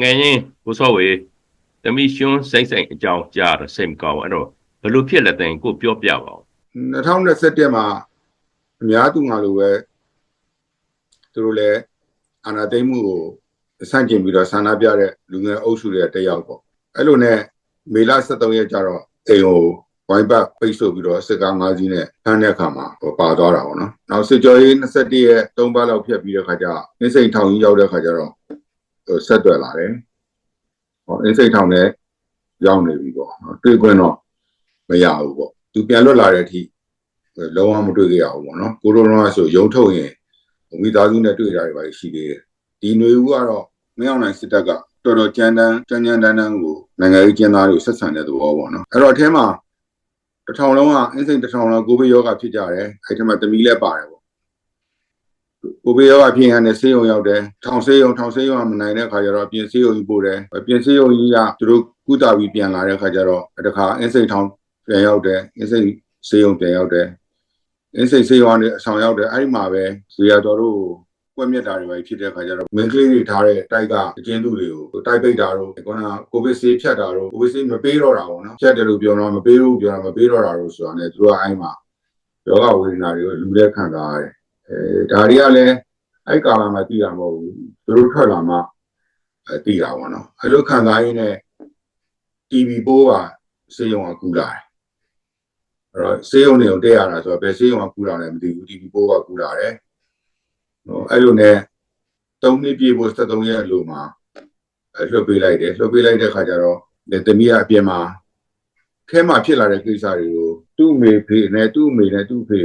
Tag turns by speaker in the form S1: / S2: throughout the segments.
S1: ငယ်ချင်းကိုစောဝေတမိရှွန်းစိတ်စိတ်အကြောင်းကြားတော့စိတ်မကောင်းဘူးအဲ့တော့ဘယ်လိုဖြစ်လဲတဲ့ကိုပြောပြပါဦး
S2: 2021မှာအများသူငါလိုပဲသူတို့လည်းအာဏာသိမ်းမှုကိုစန့်ကျင်ပြီးတော့ဆန္ဒပြတဲ့လူငယ်အုပ်စုတွေတက်ရောက်ပေါ့အဲ့လိုနဲ့မေလ23ရက်ကျတော့အိမ်ကိုဝိုင်းပတ်ပိတ်ဆို့ပြီးတော့စစ်ကား၅စီးနဲ့ဖမ်းတဲ့အခါမှာဟိုပါသွားတာပေါ့နော်နောက်စစ်ကြောရေး21ရက်3ပတ်လောက်ဖြတ်ပြီးတဲ့ခါကျအင်းစိန်ထောင်ကြီးရောက်တဲ့ခါကျတော့ဟို ဆက်သွယ်လာတယ်ဟောအင်းစိန်ထောင်နဲ့ရောက်နေပြီပေါ့နော်တွေ့ခွင့်တော့မရဘူးပေါ့သူပြန်လွတ်လာတဲ့အထိလုံးဝမတွေ့ကြရဘူးပေါ့နော်ကိုရိုနာဆိုရုံထုတ်ရင်မိသားစုနဲ့တွေ့တာတွေပါရှိသေးတယ်ဒီຫນွေဦးကတော့မင်းအောင်နိုင်စစ်တပ်ကတော်တော်ကြမ်းတမ်းကြမ်းကြမ်းတမ်းတမ်းကိုနိုင်ငံရေးကျင်းသားတွေကိုဆက်ဆံတဲ့သဘောပေါ့နော်အဲ့တော့အထဲမှာတစ်ထောင်လုံးကအင်းစိန်တစ်ထောင်လုံးကိုဗစ်ရောဂါဖြစ်ကြတယ်အဲ့ဒီမှာတမီလည်းပါတယ်ပေါ့ ကိုဗစ်ရောဂါဖြစ်ရင်လည်းဆေးရုံရောက်တယ်ထောင်ဆေးရုံထောင်ဆေးရုံကမနိုင်တဲ့ခါကျတော့ပြင်ဆေးရုံကြီးပို့တယ်ပြင်ဆေးရုံကြီးကသူတို့ကုသပြီးပြန်လာတဲ့ခါကျတော့တခါအင်းစိန်ထောင်ပြန်ရောက်တယ်အင်းစိန်ဆေးရုံပြန်ရောက်တယ်အင်းစိန်ဆေးရုံကနေအဆောင်ရောက်တယ်အဲ့ဒီမှာပဲဇေယျတော်တို့ကွက်မြက်တာတွေပဲဖြစ်တဲ့ခါကျတော့မင်းကလေးတွေထားတဲ့တိုက်ကအကျဉ်းသူတွေကိုတိုက်ပိတ်တာတို့ကောနာကိုဗစ်ဆေးဖြတ်တာတို့ကိုဗစ်ဆေးမပေးတော့တာပေါ့နော်ဖြတ်တယ်လို့ပြောတော့မပေးဘူးပြောတာမပေးတော့တာတို့ဆိုတာ ਨੇ သူတို့ကအဲ့မှာယောဂဝေဒနာတွေကိုလူလက်ခံစားရတယ် အဲဒါတွေကလည်းအဲ့ကာလမှာသိတာမဟုတ်ဘူးသူတို့ထွက်လာမှအဲသိတာပေါ့နော်အဲ့လိုခံစားရင်းနဲ့ TV ပိုးကစေယုံကကူလာတယ်အဲ့တော့စေယုံတွေကိုတက်ရတာဆိုတော့ဘယ်စေယုံကကူလာလဲမသိဘူး TV ပိုးကကူလာတယ်ဟိုအဲ့လိုနဲ့3နှစ်ပြည့်ဖို့73ရက်အလိုမှာအဲ့လွှတ်ပေးလိုက်တယ်လွှတ်ပေးလိုက်တဲ့ခါကျတော့ဒီတမီးကအပြင်မှာခဲမှာဖြစ်လာတဲ့ကိစ္စတွေကိုသူ့အမေဖေနဲ့သူ့အမေနဲ့သူ့ဖေ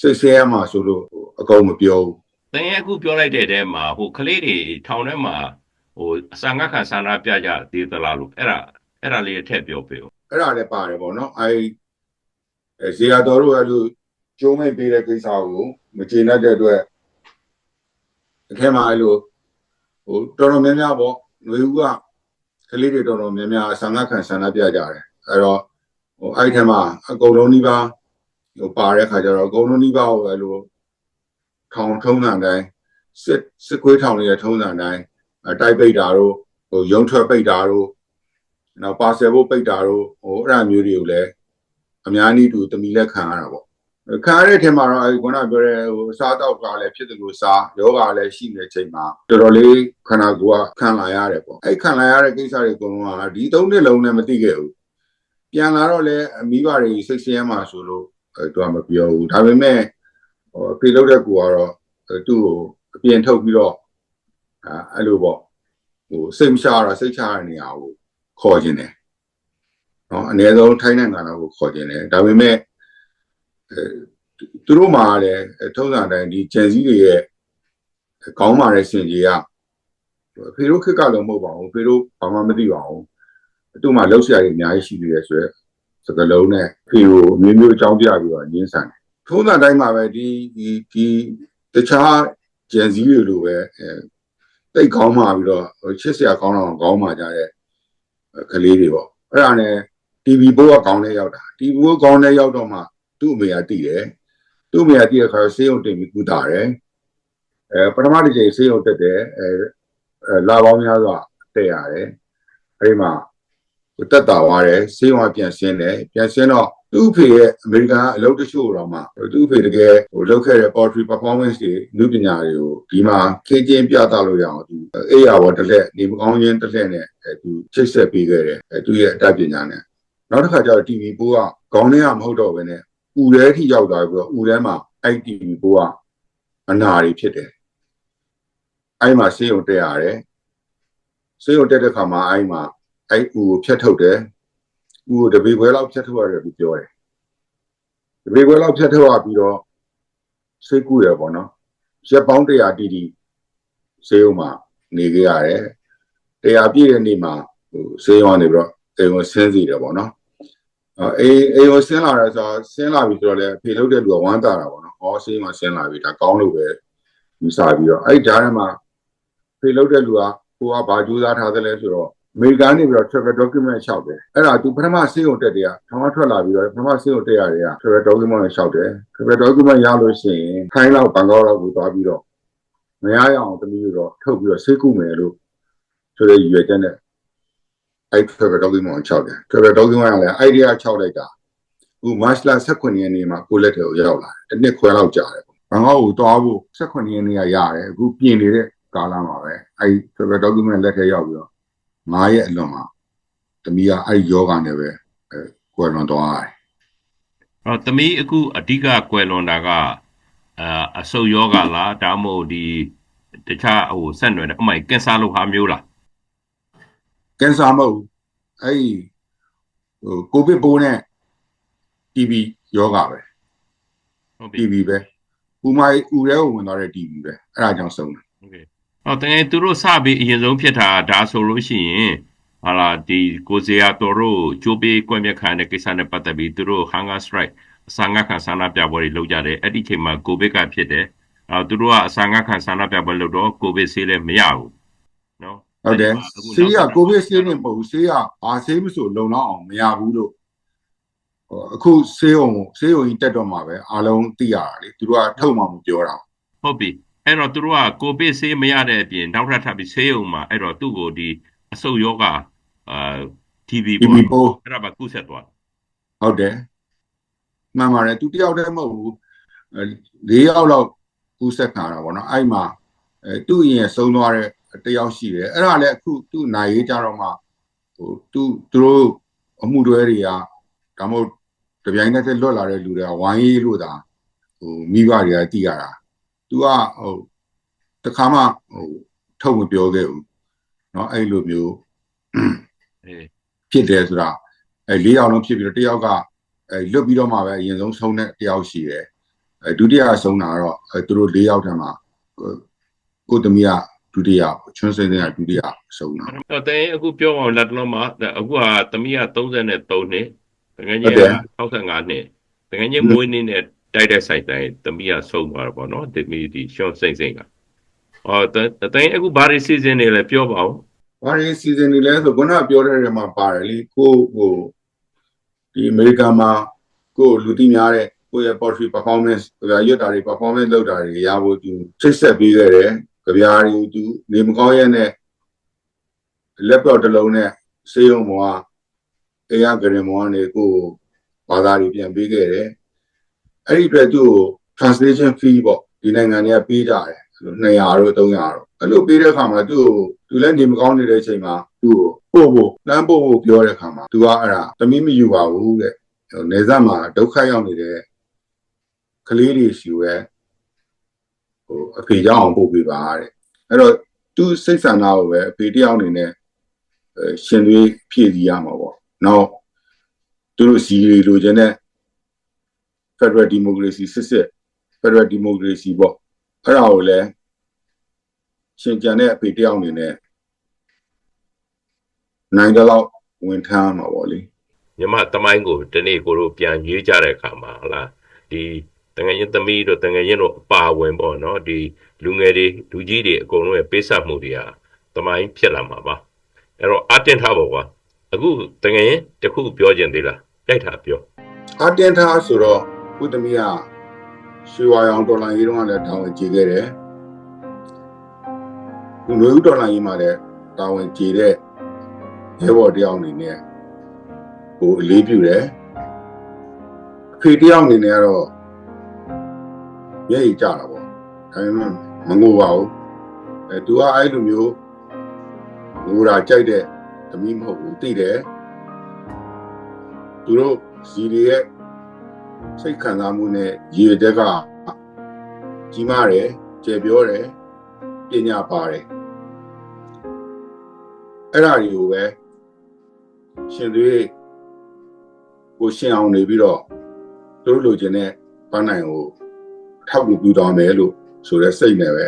S2: စိတ်ဆဲရမှာဆိုလို့အကုန်မပြောဘူး
S1: တန်ရဲ့အခုပြောလိုက်တဲ့တဲမှာဟိုကလေးတွေထောင်ထဲမှာဟိုအစာငတ်ခံဆန္ဒပြကြသေးသလားလို့အဲ့ဒါအဲ့ဒါလေးအထက်ပြောပေးဦး
S2: အဲ့ဒါလည်းပါတယ်ပေါ့နော်အဲအဲဇေယျတော်တို့အဲ့လိုကျုံးမိတ်ပေးတဲ့ကိစ္စကိုမကျေနပ်တဲ့အတွက်အထက်မှာအဲ့လိုဟိုတော်တော်များများပေါ့ຫນွေဦးကကလေးတွေတော်တော်များများဆန္ဒခံဆန္ဒပြကြတယ်အဲ့တော့ဟိုအဲ့ဒီထက်မှာအကုန်လုံးဒီပါ ဟိုပါတဲ့ခါကျတော့အကုန်လုံးဒီပါကိုအဲ့လိုထောင်ထုံးစံတိုင်းစစ်စစ်ခွေးထောင်တွေထုံးစံတိုင်းအတိုက်ပိတ်တာတို့ဟိုရုံထွက်ပိတ်တာတို့နောက်ပါဆယ်ဖို့ပိတ်တာတို့ဟိုအဲ့ဒါမျိုးတွေကိုလည်းအများကြီးတူတမီလက်ခံရတာပေါ့ခံရတဲ့အထက်မှာတော့အဲဒီခုနပြောတဲ့ဟိုစားတော့ကလည်းဖြစ်တယ်လို့စားယောဂလည်းရှိနေတဲ့ချိန်မှာတော်တော်လေးခန္ဓာကိုယ်ကခံလာရတယ်ပေါ့အဲ့ခံလာရတဲ့ကိစ္စတွေအကုန်လုံးကဒီသုံးနှစ်လုံးနဲ့မသိခဲ့ဘူးပြန်လာတော့လည်းအမိဘတွေစိတ်ဆင်းရဲမှဆိုလို့အဲ သူကမပြောဘူးဒါပေမဲ့ဟိုဖေလောက်တဲ့ကူကတော့သူ့ကိုအပြင်ထုတ်ပြီးတော့အဲအဲ့လိုပေါ့ဟိုစိတ်မချရတာစိတ်ချရတဲ့နေရာကိုခေါ်ခြင်းတယ်နော်အနည်းဆုံးထိုင်းနိုင်ငံတော်ကိုခေါ်ခြင်းတယ်ဒါပေမဲ့အဲသူတို့မှာလည်းထုံးစံတိုင်းဒီဂျန်စီတွေရဲ့ကောင်းပါတဲ့စင်ကြီးကဖေရိုခစ်ကလည်းမဟုတ်ပါဘူးဖေရိုဘာမှမသိပါဘူးသူ့မှာလောက်ဆရာကြီးအများကြီးရှိနေတယ်ဆိုရယ် စကလုံးနဲ့ဖေကိုအမျိုးမျိုးအကြောင်းပြပြီးတော့ညှင်းဆန်တယ်ထုံးစံတိုင်းမှာပဲဒီဒီဒီတခြားဂျန်စည်းတွေလိုပဲအဲတိတ်ကောင်းမှပြီးတော့ချစ်စရာကောင်းတော့ကောင်းမှကြတဲ့ကလေးတွေပေါ့အဲ့ဒါနဲ့ TV ဘိုးကကောင်းတဲ့ရောက်တာ TV ဘိုးကောင်းတဲ့ရောက်တော့မှသူ့အမေကတည်တယ်သူ့အမေကတည်တဲ့ခါဆေးရုံတင်ပြီးကုတာတယ်အဲပထမတစ်ချိန်ဆေးရုံတက်တယ်အဲလာပေါင်းများစွာတက်ရတယ်အဲ့ဒီမှာ တက်တာသွားတယ်ဆေးရုံကပြန်ဆင်းတယ်ပြန်ဆင်းတော့သူ့ဖေရဲ့အမေရိကန်အလုပ်တချို့တော့မှသူ့ဖေတကယ်ဟိုလုပ်ခဲ့တဲ့ poetry performance တွေနုပညာတွေကိုဒီမှာခင်းချင်းပြသလို့ရအောင်သူအေးရဘောတစ်လက်နေမကောင်းချင်းတစ်လက်နဲ့အဲသူချိတ်ဆက်ပေးခဲ့တယ်အဲသူရဲ့အတတ်ပညာနဲ့နောက်တစ်ခါကျတော့ TV ပိုးကခေါင်းထဲကမဟုတ်တော့ဘဲနဲ့ဥထဲထိရောက်သွားပြီးတော့ဥထဲမှာအဲ့ TV ပိုးကအနာတွေဖြစ်တယ်အဲ့မှာဆေးရုံတက်ရတယ်ဆေးရုံတက်တဲ့ခါမှာအဲ့မှာ အဲ့ဥကိုဖြတ်ထုတ်တယ်ဥကိုတပေခွဲလောက်ဖြတ်ထုတ်ရတယ်လို့ပြောတယ်တပေခွဲလောက်ဖြတ်ထုတ်ရပြီးတော့ဆေးကူရပေါ့နော်ရက်ပေါင်း100တီတီဆေးရုံမှာနေခဲ့ရတယ်တရားပြည့်တဲ့နေ့မှာဟိုဆေးရုံကနေပြီးတော့အိမ်ကိုဆင်းစီတယ်ပေါ့နော်အေးအိမ်ကိုဆင်းလာတယ်ဆိုတော့ဆင်းလာပြီဆိုတော့လေဖေလုပ်တဲ့လူကဝမ်းတာတာပေါ့နော်ဟောဆေးမှာဆင်းလာပြီဒါကောင်းလို့ပဲယူဆပြီးတော့အဲ့ဒီကြားထဲမှာဖေလုပ်တဲ့လူကကိုကဘာကြိုးစားထားသလဲဆိုတော့ အမေရိကန်နေပြီးတော့ travel document လျှောက်တယ်အဲ့ဒါသူပထမဆေးရုံတက်တယ်ကထောင်ကထွက်လာပြီးတော့ပထမဆေးရုံတက်ရတယ်က travel document လျှောက်တယ် travel document ရလို့ရှိရင်ခိုင်းလောက်ဘန်ကောက်လောက်ကိုသွားပြီးတော့မရရအောင်တမီးတော့ထုတ်ပြီးတော့ဆေးကုမယ်လို့ဆိုတဲ့ရွယ်ချက်နဲ့အဲ့ travel document ကို6တယ် travel document ကလည်း idea 6လိုက်တာအခု March လ18ရက်နေ့မှာကိုလက်ထဲကိုရောက်လာတယ်တစ်နှစ်ခွဲလောက်ကြာတယ်ပေါ့ဘန်ကောက်ကိုတွားဖို့18ရက်နေ့ကရတယ်အခုပြင်နေတဲ့ကာလမှာပဲအဲ့ travel document လက်ထဲရောက်ပြီးတော့ 9ရက်အလွန်မှာတမီးကအဲ့ဒီယောဂနဲ့ပဲအဲကွယ်လွန်သွားတယ်။
S1: အော်တမီးအခုအဓိကကွယ်လွန်တာကအာအဆုတ်ယောဂလားဒါမှမဟုတ်ဒီတခြားဟိုဆက်နွယ်တဲ့အမိုင်ကင်ဆာလိုဟာမျိုးလား။
S2: ကင်ဆာမဟုတ်အဲ့ဒီဟိုကိုဗစ်ပိုးနဲ့ TB ယောဂပဲ။
S1: ဟုတ်ပြီ။
S2: TB ပဲ။ဥမိုင်ဥရဲကိုဝင်သွားတဲ့ TB ပဲ။အဲ့ဒါကြောင့်ဆုံးတယ်။
S1: ဟုတ်ကဲ့။ คအော်တကယ်သူတို့စပြီးအရင်ဆုံးဖြစ်တာဒါဆိုလို့ရှိရင်ဟာလာဒီကိုဇေယျတော်တို့ဂျိုးပေးကွက်မြက်ခံတဲ့ကိစ္စနဲ့ပတ်သက်ပြီးသူတို့ hunger strike အစာငတ်ခံဆန္ဒပြပွဲတွေလုပ်ကြတယ်အဲ့ဒီချိန်မှာကိုဗစ်ကဖြစ်တယ်အော်သူတို့ကအစာငတ်ခံဆန္ဒပြပွဲလုပ်တော့ကိုဗစ်ဆေးလည်းမရဘူးနော်
S2: ဟုတ်တယ်
S1: အခု
S2: ဆေးရ
S1: နောက်
S2: ကိုဗစ်ဆေးနဲ့မဟုတ်ဘူးဆေးရဘာဆေးမဆိုလုံလောက်အောင်မရဘူးလို့ဟိုအခုဆေးုံဆေးုံကြီးတက်တော့မှာပဲအားလုံးသိရတာလေသူတို့ကထုတ်မှမပြောတာ
S1: ဟုတ်ပြီ အဲ့တော့သူတို့ကကိုဗစ်ဆေးမရတဲ့အပြင်နောက်ထပ်ထပ်ပြီးဆေးရုံမှာအဲ့တော့သူ့ကိုဒီအဆုတ်ယောဂအာ TB
S2: TB
S1: ပေါ့
S2: ပိုး
S1: အဲ့ဒါပါကုဆက်သွား
S2: ဟုတ်တယ်မှန်ပါတယ်သူတယောက်တည်းမဟုတ်ဘူးအဲ၄ယောက်လောက်ကူးဆက်ခံရတာပေါ့နော်အဲ့မှာအဲသူ့အရင်ဆုံးသွားတဲ့တယောက်ရှိတယ်အဲ့ဒါလည်းအခုသူ့နိုင်ရေးကြတော့မှဟိုသူသူတို့အမှုတွဲတွေကဒါမှမဟုတ်တပြိုင်နက်တည်းလွတ်လာတဲ့လူတွေကဝိုင်းရေးလို့သာဟိုမိဘတွေကတည်ရတာ ။ तू ကဟိုတခါမှဟိုထုတ်မပြောခဲ့ဘူး။နော်အဲ့လိုမျိုး
S1: အေး
S2: ဖြစ်တယ်ဆိုတာအဲလေးယောက်လုံးဖြစ်ပြီးတော့တယောက်ကအဲလွတ်ပြီးတော့မှပဲအရင်ဆုံးဆုံးတဲ့တယောက်ရှိတယ်။အဲဒုတိယဆုံးတာကတော့အဲသူတို့လေးယောက်ထဲမှာကိုသမီးကဒုတိယချွန်းစင်းစင်းကဒုတိယဆုံးတာ။
S1: တော်တဲ့အခုပြောပါဦးလက်တလုံးမှာအခုကသမီးက33နှစ်ငငယ်ကြီး
S2: က
S1: 65နှစ်ငငယ်ကြီးမွေးနေတဲ့ တိုက်တဲ့ဆိုင်တိုင်းသမီးကဆုံးသွားတာပေါ့နော်သမီးဒီရှော့စိမ့်စိမ့်ကအော်တတဲ့အခုဘာတွေစီစဉ်နေလဲပြောပါဦး
S2: ဘာရင်းစီဇန်တွေလဲဆိုခုနကပြောတဲ့နေရာမှာပါတယ်လေကိုဟိုဒီအမေရိကန်မှာကိုလူသိများတဲ့ကိုရဲ့ poetry performance ကြပြရွတ်တာတွေ performance လုပ်တာတွေရဖို့သူချိတ်ဆက်ပေးခဲ့တယ်ကြပြားတွေသူနေမကောင်းရဲ့နဲ့ laptop တစ်လုံးနဲ့စေးရုံပေါ်ကအေးရဂရင်မောကနေကိုဘာသာတွေပြန်ပေးခဲ့တယ် အဲ့ဒီအတွက်သူ့ကို translation fee ပေါ့ဒီနိုင်ငံတွေကပေးကြတယ်200တို့300တို့အဲ့လိုပေးတဲ့အခါမှာသူ့ကိုသူလည်းနေမကောင်းနေတဲ့အချိန်မှာသူ့ကိုပို့ဖို့လမ်းပို့ဖို့ပြောတဲ့အခါမှာသူကအဲ့ဒါတမီးမယူပါဘူးတဲ့ဟိုနေဆက်မှာဒုက္ခရောက်နေတဲ့ကလေးတွေရှိရဲဟိုအဖေကြောင့်အောင်ပို့ပေးပါတဲ့အဲ့တော့သူစိတ်ဆန္ဒကိုပဲအဖေတယောက်အနေနဲ့အဲရှင်သွေးဖြည့်စည်းရမှာပေါ့နောက်သူတို့စီရီလိုချင်တဲ့ Federal Democracy စစ်စစ် Federal Democracy ပေါ့အဲ့ဒါကိုလည်းရှင်ကြံတဲ့အဖေတယောက်အနေနဲ့နိုင်တဲ့လောက်ဝင်ထမ်းမှာပေါ့လေ
S1: မြမတမိုင်းကိုဒီနေ့ကိုတို့ပြန်ရေးကြတဲ့အခါမှာဟလာဒီတငယ်ချင်းသမီးတို့တငယ်ချင်းတို့အပါဝင်ပေါ့နော်ဒီလူငယ်တွေလူကြီးတွေအကုန်လုံးရဲ့ပေးဆက်မှုတွေဟာတမိုင်းဖြစ်လာမှာပါအဲ့တော့အတင်ထားပါကွာအခုတငယ်ချင်းတစ်ခုပြောခြင်းသေးလားတိုက်တာပြော
S2: အတင်းထားဆိုတော့ ကုသမီးကရွှေဝါရောင်ဒေါ်လာရေးတော့လည်းတာဝန်ကျေခဲ့တယ်လူမျိုးဒေါ်လာရေးမှာလည်းတာဝန်ကျေတဲ့ရဲဘော်တယောက်အနေနဲ့ကိုအလေးပြုတယ်အဖေတယောက်အနေနဲ့ကတော့မျက်ရည်ကျတာပေါ့ဒါပေမဲ့မငိုပါဘူးအဲသူကအဲ့လိုမျိုးငိုတာကြိုက်တဲ့သမီးမဟုတ်ဘူးသိတယ်သူတို့စီရီရဲ့ စိတ်ခံစားမှုနဲ့ရည်ရွယ်ချက်ကကြီးမားတယ်ကျေပြောတယ်ပညာပါတယ်အဲ့ဒါတွေကိုပဲရှင်သွေးကိုရှင်းအောင်နေပြီးတော့သူတို့လိုချင်တဲ့ပန်းနိုင်ကိုထောက်ကူပြုတော်မယ်လို့ဆိုတဲ့စိတ်နဲ့ပဲ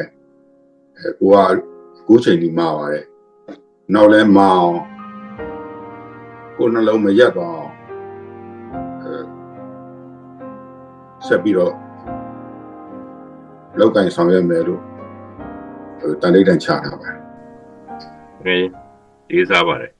S2: အဲကိုကကိုယ်ချိန်ဒီမှာပါတယ်နောက်လဲမအောင်ကိုယ်နှလုံးမရက်တော့အောင် ဆက်ပြီးတော့လောက်ကင်ဆောင်ရွက်မယ်လို့ဟိုတန်တိတ်တန်ချတာပါ
S1: ငယ်ရေးစားပါတယ်